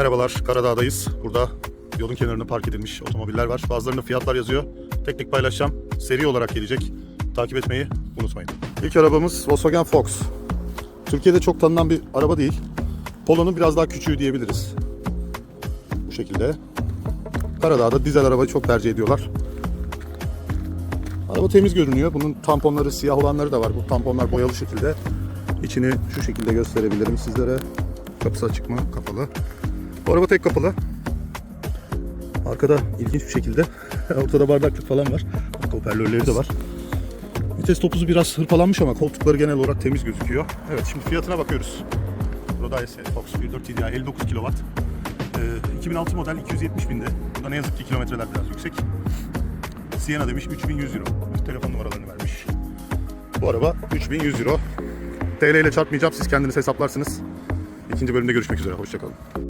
Merhabalar, Karadağ'dayız. Burada yolun kenarında park edilmiş otomobiller var. Bazılarında fiyatlar yazıyor. Tek tek paylaşacağım. Seri olarak gelecek. Takip etmeyi unutmayın. İlk arabamız Volkswagen Fox. Türkiye'de çok tanınan bir araba değil. Polo'nun biraz daha küçüğü diyebiliriz. Bu şekilde. Karadağ'da dizel arabayı çok tercih ediyorlar. Araba temiz görünüyor. Bunun tamponları siyah olanları da var. Bu tamponlar boyalı şekilde. İçini şu şekilde gösterebilirim sizlere. Kapısı açık mı? Kapalı. Bu araba tek kapalı. Arkada ilginç bir şekilde ortada bardaklık falan var. Bak, Hoparlörleri de var. Vites topuzu biraz hırpalanmış ama koltukları genel olarak temiz gözüküyor. Evet şimdi fiyatına bakıyoruz. Roda S Fox 1.4 TDI 59 kW. Ee, 2006 model 270 binde. Burada ne yazık ki kilometreler biraz yüksek. Sienna demiş 3100 euro. Telefon numaralarını vermiş. Bu araba 3100 euro. TL ile çarpmayacağım siz kendiniz hesaplarsınız. İkinci bölümde görüşmek üzere. Hoşçakalın.